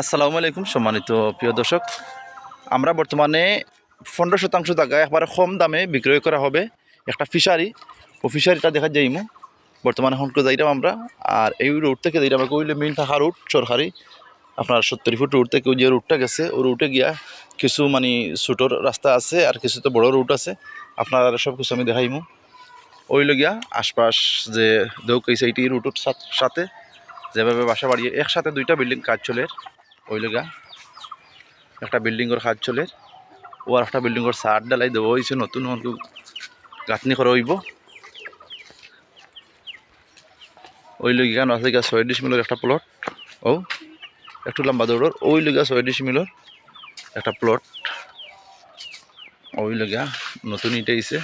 আসসালামু আলাইকুম, সম্মানিত প্রিয় দর্শক। আমরা বর্তমানে পনেরো শতাংশ জায়গায় একবারে কম দামে বিক্রয় করা হবে একটা ফিশারি। ও ফিশারিটা দেখা যাইমু। বর্তমানে এখন যাইলাম আমরা? আর এই রুট থেকে যাইলাম কইলে মেইন থাকা রুট সরকারি আপনার সত্তর ফুট রুট থেকে যে রুটটা গেছে ও রুটে গিয়া কিছু মানে ছোটোর রাস্তা আছে আর কিছু তো বড় রুট আছে। আপনার সব কিছু আমি দেখাইমু। ওই লগিয়া আশপাশ যে দৌকাইছে এইটি রুটের সাথে যেভাবে বাসা বাড়িয়ে একসাথে দুইটা বিল্ডিং কাজ চলে। ওই লগা একটা বিল্ডিংয়ের কাজ চলে। ও আর একটা বিল্ডিংয়ের সার ডালাই দেবো। হয়েছে নতুন গাঁথনি করা হইব। ওই লগিয়া লগিয়া ছয় ডিসমিলের একটা প্লট ও, একটু লম্বা দৌড়র। ওই লগিয়া ছয় ডিসমিলের একটা প্লট ওই লগিয়া নতুন ইটা আইছে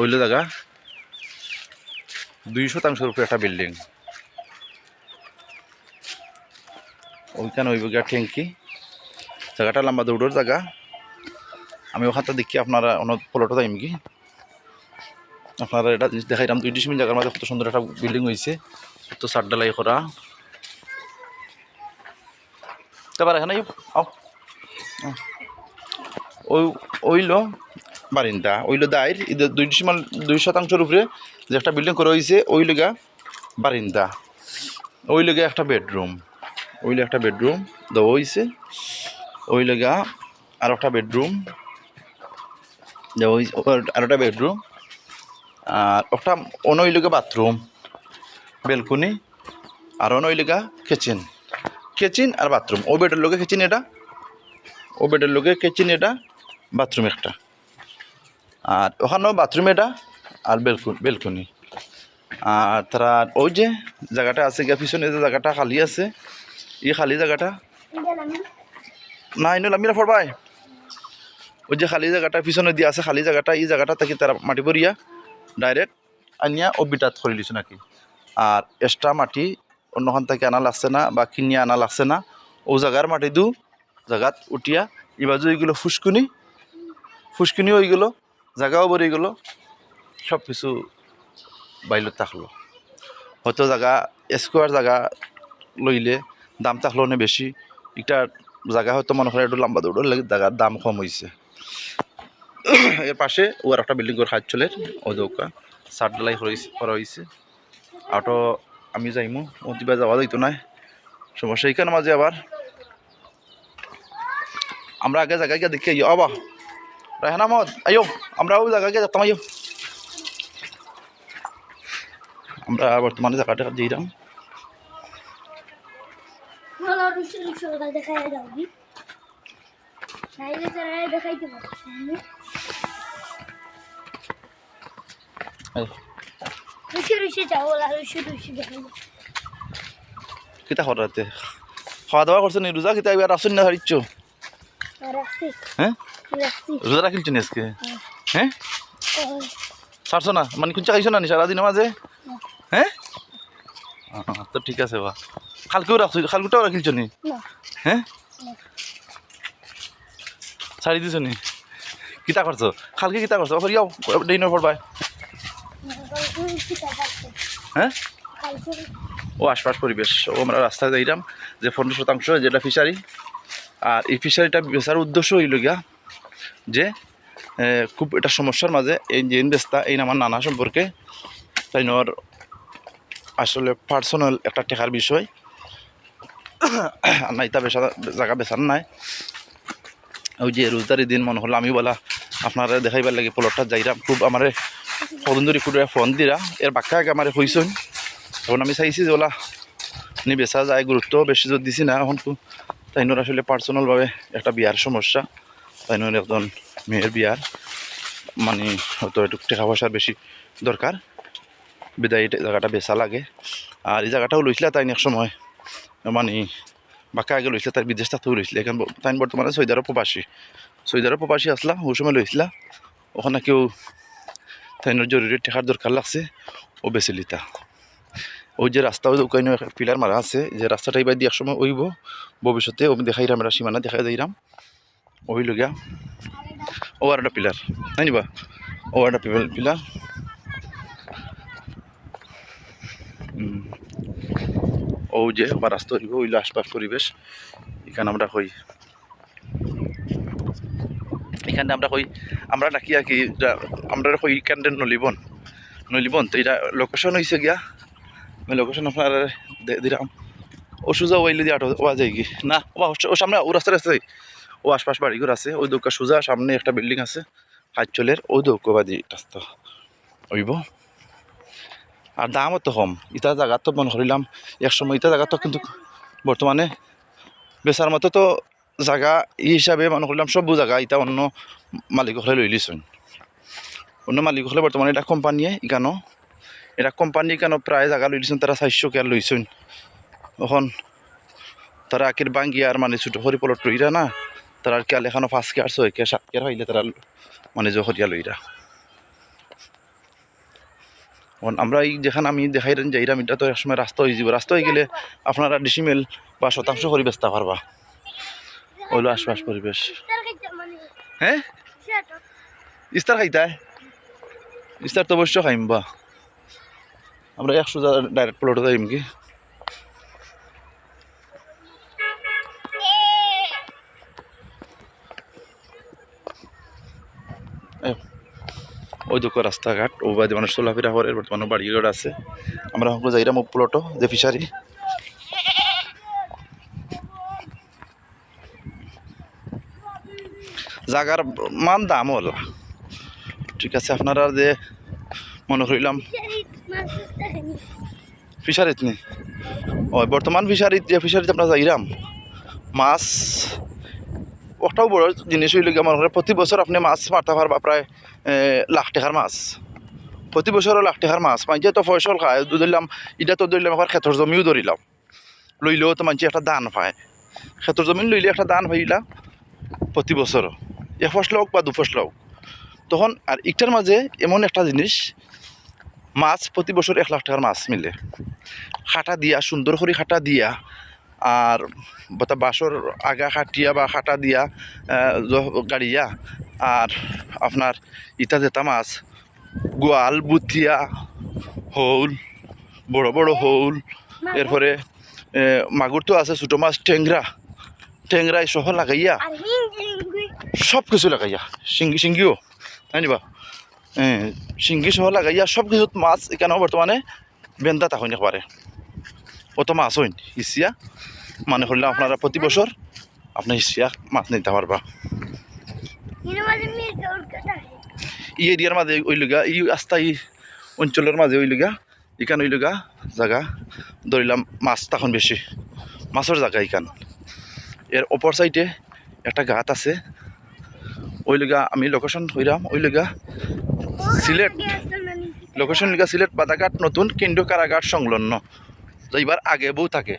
ওই জায়গা দুই শতাংশের উপরে একটা বিল্ডিং। ওইখানে হইব গিয়া ট্যাঙ্কি জায়গাটা লম্বা দৌড়োর জায়গা। আমি ওখানটা দেখি, আপনারা অনেক পলটো যাইম কি? আপনারা এটা জিনিস দেখাইলাম। দুই ডিসমিল জায়গার মাঝে কত সুন্দর একটা বিল্ডিং হয়েছে কত সার ডালাই করা। তারপর এখানে। ওই ওইলো বারিন্দা। ওইলো দায়ের ঈদের দুই ডিসিমাল, দুই শতাংশের উপরে যে একটা বিল্ডিং করা হয়েছে ওই লগা বারিন্দা। ওই লগা একটা বেডরুম ওইলে একটা বেডরুম দেওয়া হয়েছে ওই লেগা আর একটা বেডরুম আর একটা বেডরুম, আর একটা অনই লেগা বাথরুম, বেলকুনি, আর অনই লেগা কিচেন। কিচেন আর বাথরুম, ও বেডের লোকে কিচেন এটা, ও বেডের লোকে কিচেন এটা, বাথরুম একটা। আর ওখানেও বাথরুম এটা, আর বেলকুন বেলকুনি। আর তারা ওই যে জায়গাটা আছে গিয়া পিছনে যে জায়গাটা খালি আছে এই খালি জায়গাটা না ইনুল আমিরা ফরবাই ওই যে খালি জায়গাটা পিছনে দিয়ে আছে খালি জায়গাটা এই জায়গাটা থেকে তারা মাটি ভরিয়া ডাইরেক্ট আনিয়া ও বিটাত করে দিছে নাকি আর এক্সট্রা মাটি অন্যখান থেকে আনা লাগছে না বা কিনিয়া আনা লাগছে না ও জায়গার মাটি দু জায়গাত উঠিয়া ইবাজু এইগুলো ফুসকুনি ফুসকুনি হয়ে গেলো জায়গাও ভরে গেলো সব কিছু বাইলত থাকল হয়তো জায়গা স্কোয়ার জায়গা লইলে দাম থাকলেও নে বেশি। এটা জায়গা হয়তো মনে হয় একটু লম্বা দৌড়ের লাগে জায়গার দাম কম হয়েছে এর পাশে ও আর একটা বিল্ডিং করে কাজ চলে, ও দৌকা সার ডালাই করা হয়েছে আটো আমি যাইমু অতিবা যাওয়া যাইতো নাই সমস্যা এইখানে মাঝে আবার। আমরা আগে জায়গায় গিয়ে দেখি আইও আবা। রায়হান আহমদ আইও আমরা ওই জায়গায় গিয়ে যেতাম আইও আমরা বর্তমানে জায়গাটা যাইলাম ওটা দেখাই যাবি তারা দেখাইতে পারছি আমি এই, রুশি রুশি যাও ওলা রুশি রুশি দেখাই কিতা করাতে খাওয়া দাওয়া করছ নি রোজা? কিতা এবার আসুন না হারিচ্ছ হ্যাঁ? রোজা রাখিলছ নি আজকে? হ্যাঁ। ছাড়ছো না? মানে চাইছো না নি সারাদিনের মাঝে? হ্যাঁ? তো ঠিক আছে বা। খালকেও রাখছো? খালকুটাও রাখিলছ নি। হ্যাঁ। ছাড়ি দিছ নি? কিতা করছ খালকে কিতা করছ করিয়াও দিনের পর বাই কালকে রুশি কাটাচ্ছে হ্যাঁ ও আশপাশ পরিবেশ ও আমরা রাস্তায় যাইলাম যে পনেরো শতাংশ যেটা ফিশারি আর এই ফিশারিটা বেচার উদ্দেশ্য হইল গিয়া যে খুব এটা সমস্যার মাঝে এই যে ইনভেস্টা এই আমার নানা সম্পর্কে তাই নর আসলে পার্সোনাল একটা টেকার বিষয়। না ইতা বেচা জায়গা বেচার নাই। ওই যে রোজদারি দিন মনে হলো, আমি বলা আপনারা দেখাইবার লাগে পলটটা যাইরাম খুব আমার ফোন ধরি খুব ফোন দিরা এর বাক্কা আমার হইসন এখন আমি চাইছি যে ওলা নি বেচা যায় গুরুত্ব বেশি জোর দিছি না, এখন খুব তাইনোর আসলে পার্সোনালভাবে একটা বিয়ার সমস্যা। তাইনোর একজন মেয়ের বিয়ার মানে হয়তো একটু টাকা পয়সার বেশি দরকার বিদায় জায়গাটা বেচা লাগে। আর এই জায়গাটাও লইছিল তাই এক সময়। মানে বাঁকা আগে লইছিল তার বিদেশ থাকতেও লইছিল এখন তাই বর্তমানে সৈদারও প্রবাসী সৈদারও প্রবাসী আসলা ওই সময় লইছিলা ওখানে কেউ তাইনোর জরুরি টাকার দরকার লাগছে ও বেছে লিতা ওই যে রাস্তা ওই ওখানে পিলার মারা আছে, যে রাস্তাটা এবার দিয়ে একসময় ওইব ভবিষ্যতে ও দেখাইরাম এটা সীমানা দেখাই দিলাম ওই লগিয়া ও আর একটা পিলার তাই নিবা। ও আর একটা পিলার ও যে বা রাস্তা হইব ওইলো আশপাশ পরিবেশ। এখানে আমরা হই এখানে আমরা কই? আমরা নাকি আর কি আমরা কই এখানে নলিবন। নলিবন, তো এটা লোকেশন হয়েছে গিয়া। আমি লোকেশন আপনার দিলাম। ও সোজা ওইলে দিয়ে আটো ওয়া যায় কি? না, ও সামনে ও রাস্তা রাস্তায় ও আশপাশ বাড়িঘর আছে। ওই দোকা সোজা, সামনে একটা বিল্ডিং আছে। কাজচলের ওই দৌকবাদি রাস্তা। হইব? আর দামও তো কম। ইটা জায়গা তো মনে করিলাম, এক সময় ইটা জায়গা তো কিন্তু বর্তমানে বেচার মতো তো জায়গা ই হিসাবে মনে করলাম সব জায়গা, ইটা অন্য মালিক হলে লই লিছুন অন্য মালিক হলে বর্তমানে এটা কোম্পানিয়ে ইকানো, এটা কোম্পানি ইকানো প্রায় জায়গা লই লিছুন তারা চারশো কেয়ার লইছুন। এখন তারা আকির বাঙ্গিয়ার মানে ছোটো সরি পলট লইরা না, তারা আর কেয়াল এখানো পাঁচ কেয়ার, ছয় কেয়ার, সাত কেয়ার হইলে তারা মানে জহরিয়া লইরা। আমরা এই যেখানে আমি দেখাই যাইরাম এটা তো একসময় রাস্তা হয়ে যাব রাস্তা হয়ে গেলে আপনারা ডিসিমেল বা শতাংশ করে বেচতে পারবা। ওইলো আশপাশ পরিবেশ। হ্যাঁ ইস্তার খাইতায়? ইস্তার তো অবশ্য খাইম বা। আমরা একশো ডাইরেক্ট প্লটে যাইম কি এই, দুঃখ রাস্তাঘাট ও বাদে মানুষ চলাফেরা করে বর্তমানে বাড়িঘর আছে। আমরা সকলো ও প্লটও যে ফিশারি জাগার মান দাম হল। ঠিক আছে আপনারা যে মনে করিলাম ফিশারিত নি? ও বর্তমান ফিশারিত যে ফিশারিত আপনারা যাইরাম মাছ ওটাও বড় জিনিস হইলে করে প্রতি বছর আপনি মাছ মারতে পারবা প্রায় লাখ টাকার মাছ। প্রতি বছরও লাখ টাকার মাছ। মাঝে তো ফসল খায় ধরলাম এটা তো ধরলাম আবার ক্ষেতর জমিও ধরিলাম লইলেও তো মানুষ একটা দান পায়। ক্ষেতর জমি লইলে একটা দান পাইলা প্রতি বছর এক ফসল হোক বা দু ফসল হোক তখন আর ইটার মাঝে এমন একটা জিনিস মাছ প্রতি বছর এক লাখ টাকার মাছ মিলে। খাটা দিয়া সুন্দর করে খাটা দিয়া আর বাঁশর আগা খাটিয়া বা খাটা দিয়া গাড়িয়া আর আপনার ইটা জেতা মাছ গোয়াল বুথিয়া হৌল বড় বড় হৌল এরপরে মাগুর তো আছে ছোটো মাছ টেংরা টেংরাই সহ লাগাইয়া সব কিছু লাগাইয়া সিঙ্গি সিঙ্গিও তাই নিবা? সিঙ্গি সহ লাগাইয়া সব কিছু মাছ এখানেও বর্তমানে বেন্দা তাহন একবারে অত মাছ হইন হিসিয়া মানে করলে আপনারা প্রতি বছর আপনি হিসিয়া মাছ নিতে পারবা এর মাঝে মির কাউর কথা ই এরিয়ার মাঝে ওই লগা, ই আস্তা অঞ্চলের মাঝে ওই লগা ইখান ওই লগা জায়গা ধরিলাম মাছ তখন বেশি, মাছের জায়গা ইখান এর অপর সাইডে একটা গাত আছে। ওই লগা আমি লোকেশন হইলাম, ওই লগা সিলেট। লোকেশন লিখা সিলেট, বাদাঘাট, নতুন কেন্দ্রীয় কারাগার সংলগ্ন। যাইবার আগে বউ থাকে।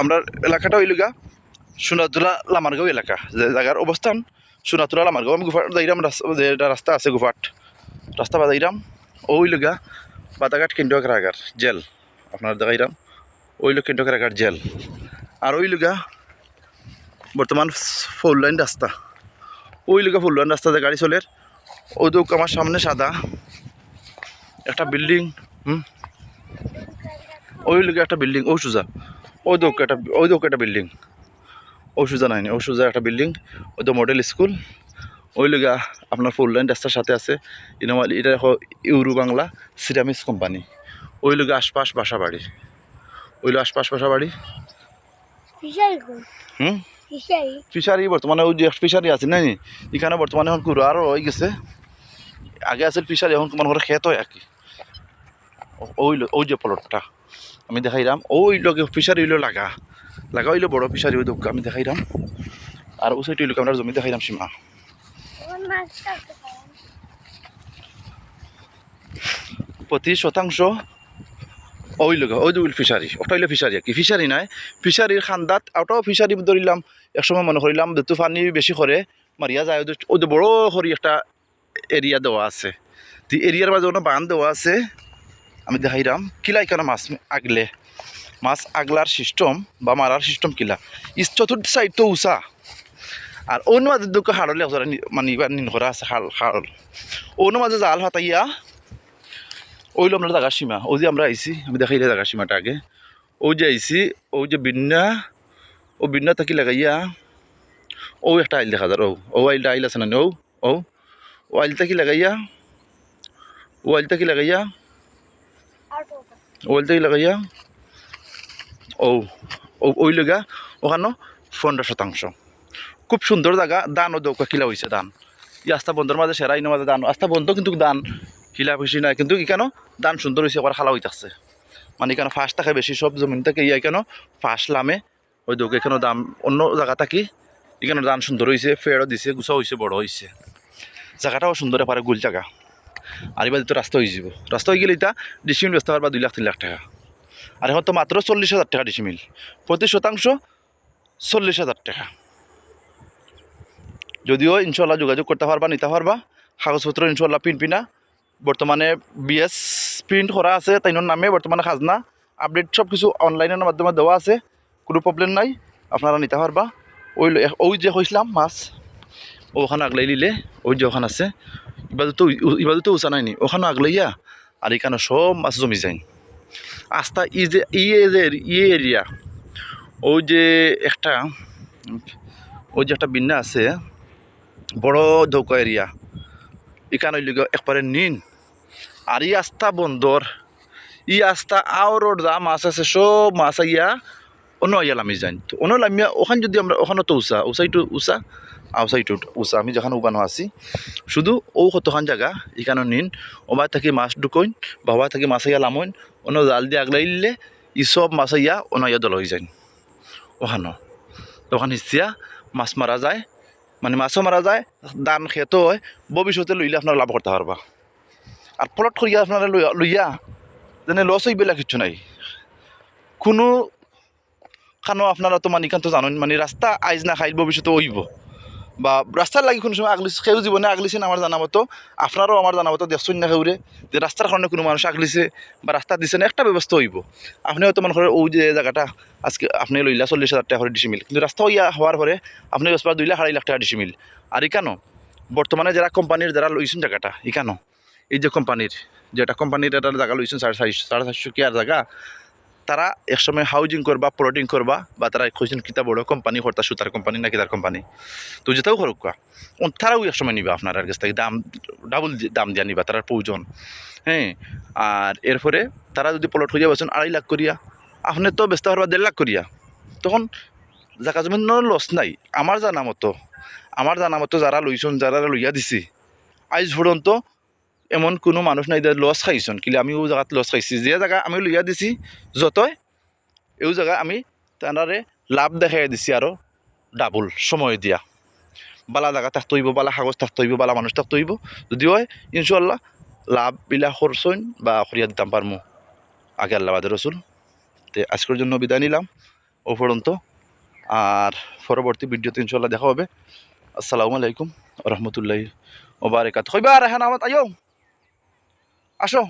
আমরা এলাকাটা হইল গা সোনাতুলা লামারগাঁও এলাকা, যে জায়গার অবস্থান। সোনাতুলা লামারগাঁও, আমি গুফাট রাস্তা যে রাস্তা আছে গুফাট। রাস্তা বা যাইরাম ওই লগা বাদাঘাট কেন্দ্রীয় কারাগার, জেল। আপনার দেখাইরাম ওই লোক কেন্দ্রীয় কারাগার, জেল। আর ওই লগা বর্তমান ফোর লাইন রাস্তা। ওই লগা ফোর লাইন রাস্তা যে গাড়ি চলে। ওই তো আমার সামনে সাদা একটা বিল্ডিং, হুম? ওই লোক একটা বিল্ডিং, ও সুজা। ওই দোক একটা ওই দোক একটা বিল্ডিং। ও সুজা নাই ও সুজা একটা বিল্ডিং ওই তো মডেল স্কুল ওই লগা আপনার ফুল লাইন রাস্তার সাথে আছে। ইনমাল এটা ইউরো বাংলা সিরামিক্স কোম্পানি ওই লোক আশপাশ বাসা বাড়ি ওইলো আশপাশ বাসা বাড়ি ফিশারি হুম? ফিশারি। ফিশারি বর্তমানে ওই যে ফিশারি আছে নাই এখানে বর্তমানে এখন কুড়ো আরও হয়ে গেছে। আগে আছিল ফিশারি এখন মনে করে খেত হয় আর কি ওই ওই যে প্লটটা আমি দেখাইলাম। ওই লোকে ফিশারি হইল লাগা। লাগা হইল বড় ফিশারি ওই দোকা আমি দেখাইলাম আর ওই সাইড হইল আমরা জমি দেখাইলাম সীমা। প্রতি শতাংশ ওই লোক ওই দুইল ফিশারি ওটা হইল ফিশারি কি ফিশারি নাই ফিশারির খান্দাত ওটাও ফিশারি ধরিলাম একসময় মনে করিলাম যেহেতু পানি বেশি করে মারিয়া যায় ওদের বড় করি একটা এরিয়া দেওয়া আছে। এরিয়ার মাঝে কোনো বান দেওয়া আছে, আমি দেখাইলাম কিলা এখানে মাছ আগলে মাছ আগলার সিস্টেম বা মারার সিস্টেম কিলা। ইস চতুর্থ সাইড তো উষা আর অন্য মাঝে দুঃখ হাড়লে মানে এবার নিন করা আছে হাল হাড়ল অন্য মাঝে জাল হাতাইয়া ওইলো আমরা জাগার সীমা। ওই যে আমরা আইছি, আমি দেখাইলে জাগার সীমাটা আগে। ও যে আইসি ও যে বিন্না ও বিন্না থাকি লাগাইয়া ও একটা আইল দেখা যার ও ও আইলটা আইল আছে না ও ও ও আইলটা থাকি লাগাইয়া ও আইলটা কি লাগাইয়া ও আইলটা কি লাগাইয়া ও ওই লগা ওখানো পনেরো শতাংশ। খুব সুন্দর জায়গা, দান ও দৌকা কিলা হয়েছে দান। ই আস্থা বন্ধর মাঝে সেরা, ইনো মাঝে দান। আস্থা বন্ধ কিন্তু দান হিলা বেশি না, কিন্তু ইকানো দান সুন্দর হয়েছে আবার খালা হইতাছে। মানে এখানে ফাঁস থাকে বেশি, সব জমিন থাকে ইয়া কেন ফাঁস লামে, ওই দৌকে এখানে দাম, অন্য জায়গা থাকি এখানে দান সুন্দর হয়েছে ফেরও দিছে, গুছা হয়েছে বড় হয়েছে জায়গাটাও সুন্দর পারে গুল জায়গা। আর এবার তো রাস্তা হয়ে যাব রাস্তা হয়ে গেলে এটা ডিসিমিল বেচতে পারবা দুই লাখ, তিন লাখ টাকা। আর এখন তো মাত্র চল্লিশ হাজার টাকা ডিসিমিল প্রতি শতাংশ চল্লিশ হাজার টাকা। যদিও ইনশাল্লাহ যোগাযোগ করতে পারবা, নিতে পারবা। কাগজপত্র ইনশাল্লাহ প্রিন্ট পিনা। বর্তমানে বিএস প্রিন্ট করা আছে, তাইনোর নামে বর্তমানে খাজনা। আপডেট সব কিছু অনলাইনের মাধ্যমে দেওয়া আছে। কোনো প্রবলেম নাই, আপনারা নিতে পারবা। ওই ওই যে কইছিলাম, মাছ, ওখানে আগলাই লিলে, ওই যে ওখানে আছে। ইবাদু তো ইবাদু তো উচা নাইনি, ওখানে আগলাইয়া, আর এখানে সব মাছ জমি যায়। আস্তা ই যে ই এ যে ই এরিয়া ওই যে একটা, ওই যে একটা বিন্যা আছে, বড় দৌকা এরিয়া। হইল গিয়া একবারে নিন। আর ই আস্থা বন্দর, ই আস্থা আওরোর যা মাছ আছে, সব মাছ আইয়া অন্য লামি যান তো অন্য লামিয়া, ওখান যদি আমরা, ওখানে তো উষা উষাইটো উষা আউসাইটো উষা আমি যখন উবানো আছি, শুধু ও কতখান জায়গা এখানে নিন ওবা থাকি মাছ ঢুকইন বাবা থাকি মাছ আইয়া লামইন অন্য জাল দিয়ে আগলাই দিলে, ই সব মাছ আইয়া অন্য আইয়া দল হয়ে যান ওখানো। ওখান হিচিয়া মাছ মারা যায় মানে মাছও মারা যায় দান খেতো হয়, ভবিষ্যতে লইলে আপনারা লাভ করতে পারবা। আর প্লট করিয়া আপনারা লইয়া যেনে লস হইবেলা কিছু নাই। কোনো খানো আপনারা তো মানে তো জানেন মানে রাস্তা আইজ না খাইল ভবিষ্যতে হইব। বা রাস্তার লাগি কোনো সময় আগলিছে, সেও জীবনে আগলিছেন আমার জানা মতো। আপনারও আমার জানা মতো দেখছেন না সেউরে যে রাস্তার কারণে কোনো মানুষ আগলিছে বা রাস্তা দিছে না, একটা ব্যবস্থা হইব। আপনি হয়তো মনে করেন ওই যে জায়গাটা আজকে আপনি লইলা চল্লিশ হাজার টাকা করে ডিসিমিল কিন্তু রাস্তা হইয়া হওয়ার পরে আপনি দশ দুই লাখ আড়াই লাখ টাকা ডিসিমিল আর ইকানো বর্তমানে যারা কোম্পানির যারা লইছেন জায়গাটা ইকানো এই যে কোম্পানির যেটা কোম্পানির একটা জায়গা লইছেন সাড়ে চারিশো সাড়ে চারশো কি আর জায়গা তারা একসময় হাউজিং করবা প্লটিং করবা, বা তারা কইছেন কিতা বড় কোম্পানি হরতা সুতার কোম্পানি না কিতার কোম্পানি তো যেটাও করুক তারাও একসময় নিবা আপনার কাছ থেকে। দাম ডাবল দাম দিয়া নিবা, তারার প্রয়োজন। হ্যাঁ আর এরপরে তারা যদি প্লট হইয়া বসেন আড়াই লাখ করিয়া, আপনি তো ব্যস্ত পারবা দেড় লাখ করিয়া, তখন জাকা জমিন লস নাই। আমার জানা মতো আমার জানা মতো যারা লইছন, যারা লইয়া দিছি, আইজ পর্যন্ত এমন কোনো মানুষ নাই লস খাইছন। কিন্তু আমি ও জায়গাত লস খাইছি। যে জায়গা আমি লইয়া দিছি, যতই এই জায়গা আমি তারারে লাভ দেখাই দিছি আৰু ডাবল সময় দিয়া। বালা জায়গা থাকতে হইব বালা কাগজ থাকতে হইব বালা মানুষ থাকতে হইব যদি হয় ইনশাল্লাহ লাভবিলাক খরচইন বা খরিয়া দিতাম পারমু আগে আল্লাহ বাদে রসুল তে আজকের জন্য বিদায় নিলাম। ও পর্যন্ত আর পরবর্তী ভিডিওতে ইনশাল্লাহ দেখা হবে। আসসালামু আলাইকুম রহমতুল্লাহ ওবারেকাত হইবা রেহান আহমদ আয়ো আসো।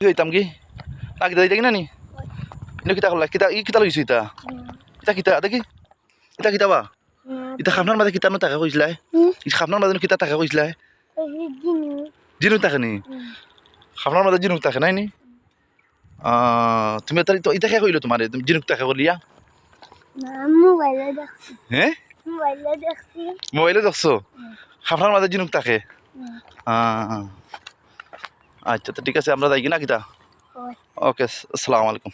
হইতাম কি? না কিতা দিতা কিনা নি ইনো কিতা করলা কিতা ই কিতা লইছো ইতা? ইতা কিতা দেখি। ইতা কিতা বা? ইতা খাপনার মাঝে কিতা নো টাকা কইছিলাই ই খাপনার মাঝে কিতা টাকা কইছিলাই জিনু। টাকা নি? খাপনার মাঝে জিনুক টাকা নাই নি? তুমি তার ইতা কে কইলো তোমারে তুমি জিনুক টাকা মোবাইলে হ্যাঁ মোবাইলে দেখছি। মোবাইলে দেখছ? খাপনার মাঝে জিনুক থাকে? আচ্ছা তো ঠিক আছে আমরা যাই কি না কিতা ওকে আসসালামু আলাইকুম।